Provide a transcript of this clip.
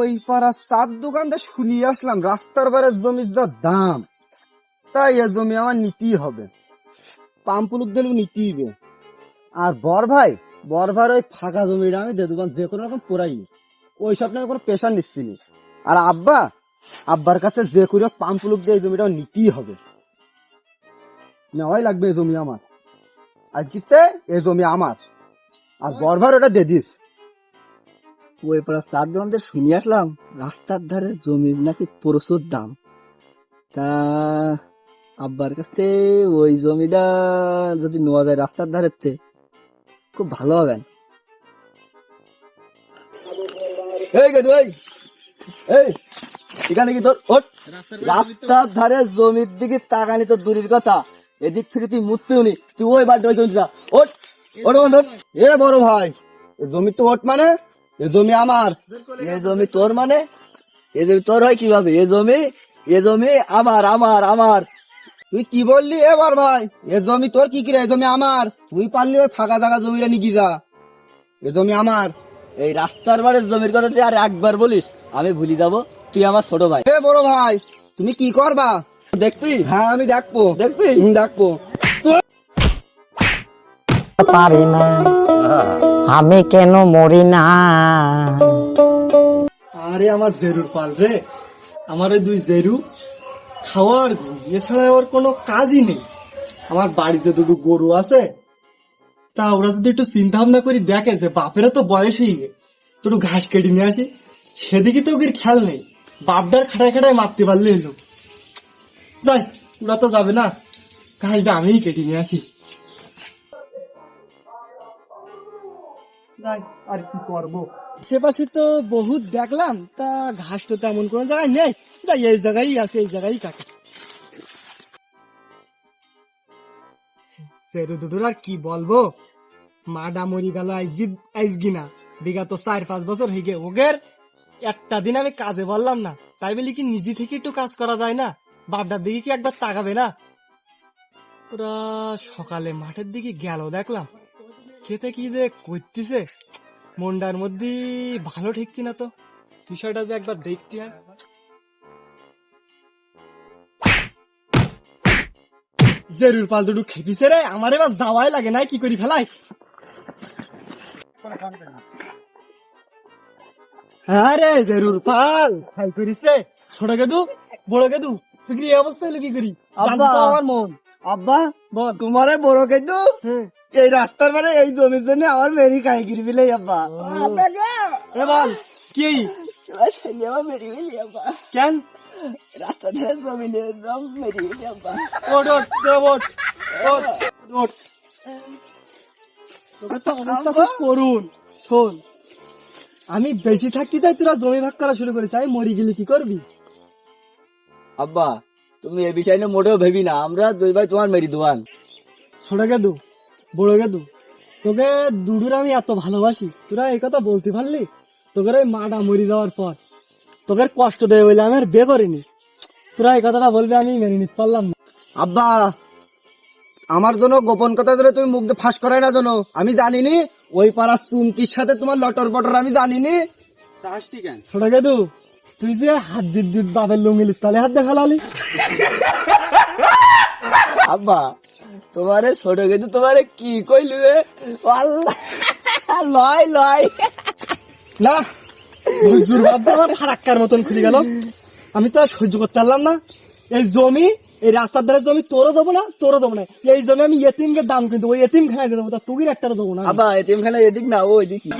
ওই দোকানটা শুনিয়ে আসলাম, রাস্তার জমির যা দাম, তাই এ জমি আমার নিতেই হবে। পাম্পুলুক দিলেও নিতেই আর বর ভাই বর ভাই ওই ফাঁকা জমিটা আমি যে কোনো রকম পোড়াই ওই সব নিয়ে কোনো পেশা নিচ্ছি। আর আব্বা, আব্বার কাছে যে করে পাম্পুলুক দিয়ে এই জমিটা নিতেই হবে। নেওয়াই লাগবে এই জমি আমার। আর কিতে এই জমি আমার। আর বর ভাই ওটা দিয়ে দিস। ওই পাড়া চার দোকানদের শুনে আসলাম রাস্তার ধারে জমির নাকি প্রচুর দাম। তা আব্বার কাছে ওই জমিটা যদি নেওয়া যায় রাস্তার খুব ভালো হবে। এই গেদু এই এই এখানে কি তোর? ওঠ। রাস্তার ধারে জমির দিকে তাকানি তো দূরের কথা। এদিক থেকে তুই মুততে উনি তুই ওই বাড়ি ওই জমি ওঠ, ওঠ এ বড় ভাই জমি তো ওট মানে? এ জমি আমার। এ জমি তোর মানে? এ জমি তোর হয় কীভাবে? এ জমি? এ জমি আমার আমার আমার। তুই কি বললি এ বড় ভাই? এ জমি তোর কি কিরে? এ জমি আমার। তুই পারলি ওই ফাঁকা জায়গা জমিটা নিকি যা। এ জমি আমার। এই রাস্তার বাড়ির জমির কথা তুই আর একবার বলিস আমি ভুলি যাব। তুই আমার ছোট ভাই। এ বড় ভাই তুমি কি করবা? দেখবি? হ্যাঁ আমি দেখব। দেখবি? দেখব। পারি না। আমি কেন মরি না? আরে আমার জেরুর পাল রে। আমার ওই দুই জেরু খাওয়ার ঘুম। এছাড়া ওর কোনো কাজই নেই। আমার বাড়িতে দুটো গরু আছে। তা ওরা যদি একটু চিন্তা ভাবনা করি দেখে যে বাপেরা তো বয়স হয়ে গে তো ঘাস কেটে নিয়ে আসি। সেদিকে তো ওদের খেয়াল নেই। বাপদার খাটায় খাটায় মারতে পারলে এলো। যাই, ওরা তো যাবে না। ঘাসটা আমিই কেটে নিয়ে আসি। যাই আর কি করব? আশেপাশে তো বহুত দেখলাম, তা ঘাস তো তেমন কোনো জায়গায় নেই। যাই, এই জায়গায় আছে, এই জায়গায় কাটে। সেরু দুদুর আর কি বলব? মাডা মরি গেল আইসগি আইসগি না চার, পাঁচ বছর হয়ে গে ওগের। একটা দিন আমি কাজে বললাম না, তাই বলি কি নিজে থেকে একটু কাজ করা যায় না? বাপটার দিকে কি একবার তাকাবে না? ওরা সকালে মাঠের দিকে গেল, দেখলাম। খেতে কি যে করতেছে? মন্ডার মধ্যে ভালো ঠেকছি না তো? বিষয়টা যে একবার দেখতে হয় জেরুর পাল দুটো খেপিছে রে, আমার এবার যাওয়াই লাগে না কি করি ফেলাই? হ্যাঁ রে, জেরুর পাল খাই করিস রে ছোট গেদু, বড় গেদু, তুই কি অবস্থা হলে কি করি? আব্বা। আমার মন। আব্বা তোমারে বড় কিন্তু। হ্যাঁ। এই রাস্তার মানে এই জমির জন্য আমার মেরি কাই গিরি বিলে এ বল কি? মেরি কেন? রাস্তা ধারে জমি মেরি ওট ওট ওট ওট ওট খুব করুন শোন আমি বেশি থাকতে তাই তোরা জমি ভাগ করা শুরু করেছি আমি মরি গেলে কি করবি? আব্বা তুমি এই বিষয় নিয়ে মোটেও ভেবি না। আমরা দুই ভাই তোমার মেরি দোয়ান ছোট গেদু বড় গেদু তোকে দুডুর আমি এত ভালোবাসি তোরা এই কথা বলতে পারলি? তোকে ওই মাটা মরি যাওয়ার পর তোকে কষ্ট দেবে বলে আমি আর বে করিনি। তোরা এই কথাটা বলবি আমি মেনে নিতে পারলাম না। আব্বা আমার জন্য গোপন কথা ধরে তুমি মুখ ফাঁস করাই না জানো আমি জানিনি ওই পাড়ার চুমকির সাথে তোমার লটর পটর আমি জানিনি। ছোট গেদু তুই যে হাত দিত দিত বাপের লুঙ্গিলি তালে হাত দিয়ে ফেলালি। আব্বা তোমারে ছোট কিন্তু তোমারে কি কইলি রে? লয় লয়। না হুজুর আমার ফারাক্কার মতন খুলে গেল। আমি তো আর সহ্য করতে পারলাম না। এই জমি এই রাস্তার ধারে জমি তোরও দেবো না তোরও দেবো না। এই জমি আমি এতিমকে দাম কিন্তু ওই এতিম খাই দেবো তা তুই একটা দেবো না আমি। আব্বা এতিমখানা এদিক না ওই দিকে